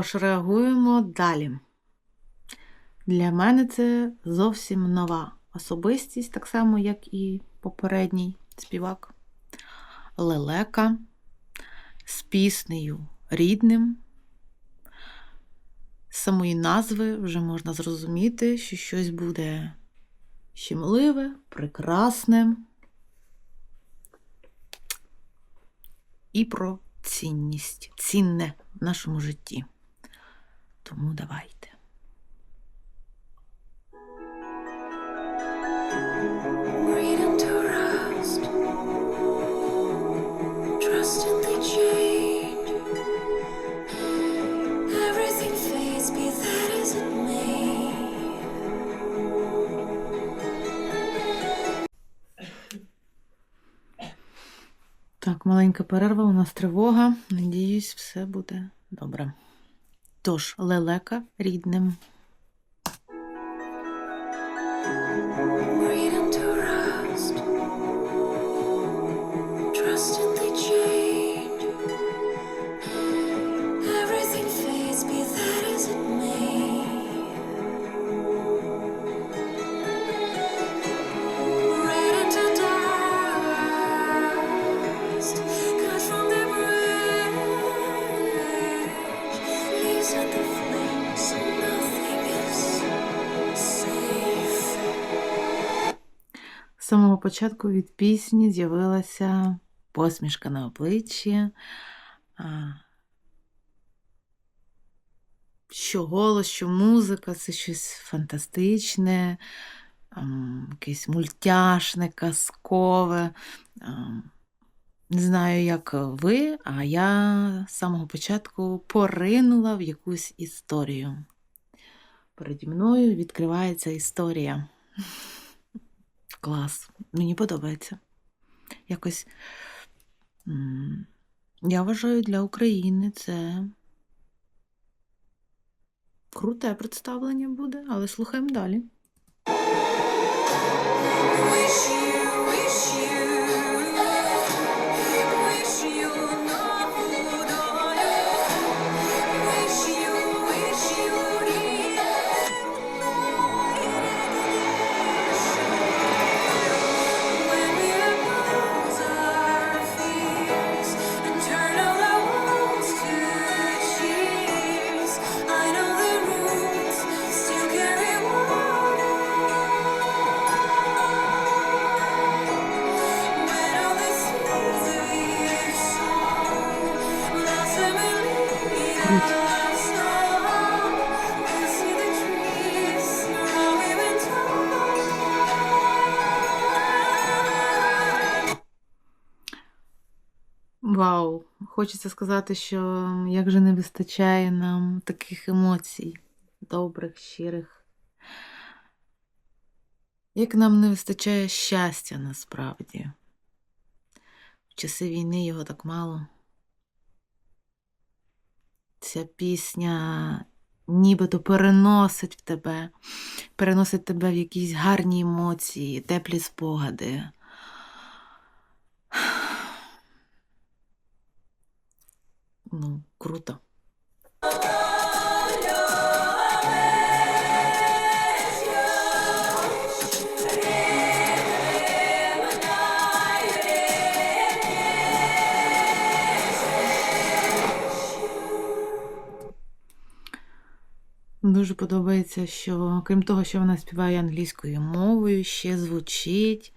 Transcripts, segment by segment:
Тож, реагуємо далі. Для мене це зовсім нова особистість, так само, як і попередній співак. Лелека з піснею рідним. З самої назви вже можна зрозуміти, що щось буде щемливе, прекрасне і про цінність, цінне в нашому житті. Тому давайте. Так, маленька перерва, у нас тривога. Надіюсь, все буде добре. Тож, лелека рідним. Самого початку від пісні з'явилася посмішка на обличчі. Що голос, що музика це щось фантастичне, якесь мультяшне, казкове. Не знаю, як ви, а я з самого початку поринула в якусь історію. Переді мною відкривається історія. Клас. Мені подобається. Якось я вважаю, для України це круте представлення буде, але слухаємо далі. Хочеться сказати, що як же не вистачає нам таких емоцій, добрих, щирих. Як нам не вистачає щастя насправді. В часи війни його так мало. Ця пісня нібито переносить в тебе, переносить тебе в якісь гарні емоції, теплі спогади. Ну, круто. Дуже подобається, що крім того, що вона співає англійською мовою, ще звучить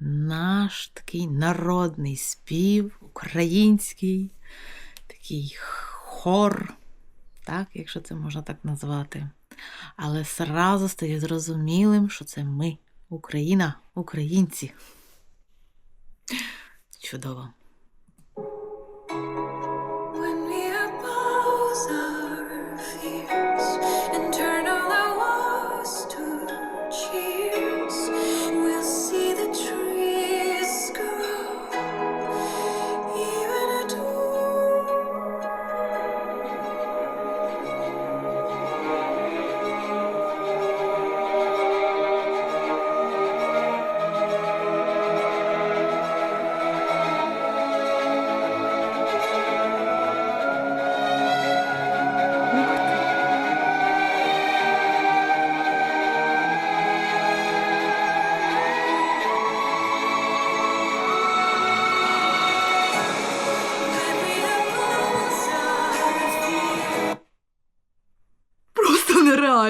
наш такий народний спів, український, такий хор, так, якщо це можна так назвати. Але зразу стає зрозумілим, що це ми, Україна, українці. Чудово.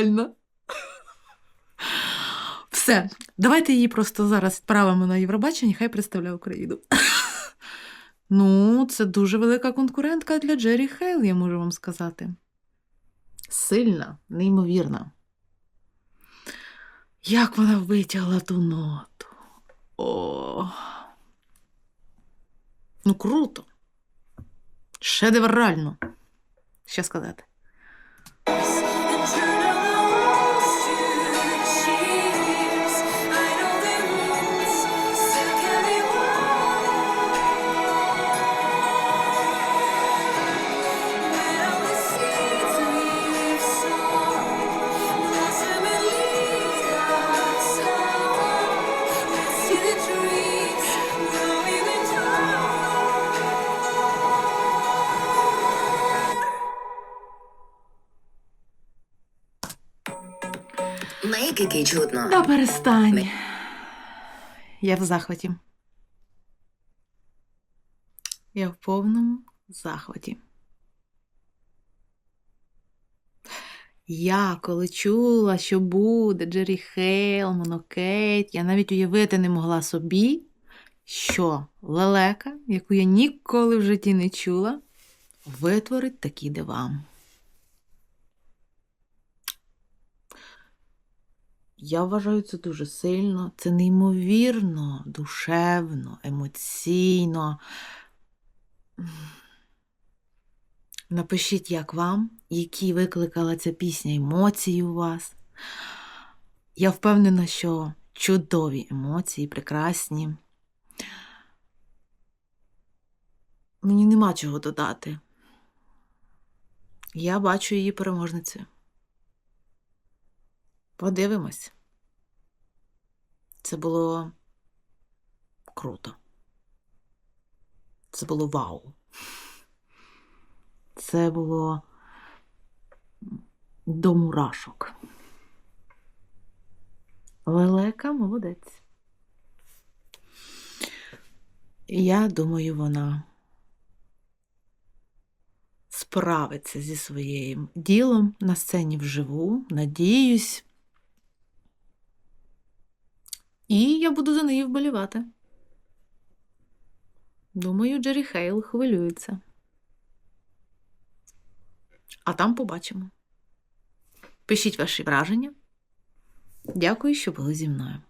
Ідеальна. Все, давайте її просто зараз відправимо на Євробачення, хай представляє Україну. Ну, це дуже велика конкурентка для Джері Хейл, я можу вам сказати. Сильна, неймовірна. Як вона витягла ту ноту. О. Ну, круто. Шедеврально. Що сказати? Мейк, який чутно. Та перестань. Я в захваті. Я в повному захваті. Я коли чула, що буде Джері Хейл, Монокейт, я навіть уявити не могла собі, що лелека, яку я ніколи в житті не чула, витворить такі дива. Я вважаю це дуже сильно, це неймовірно, душевно, емоційно. Напишіть, як вам, які викликала ця пісня емоції у вас. Я впевнена, що чудові емоції, прекрасні. Мені нема чого додати. Я бачу її переможницею. Подивимось. Це було круто. Це було вау. Це було до мурашок. Лелека молодець. Я думаю, вона справиться зі своїм ділом на сцені вживу. Надіюсь. І я буду за неї вболівати. Думаю, Джері Хейл хвилюється. А там побачимо. Пишіть ваші враження. Дякую, що були зі мною.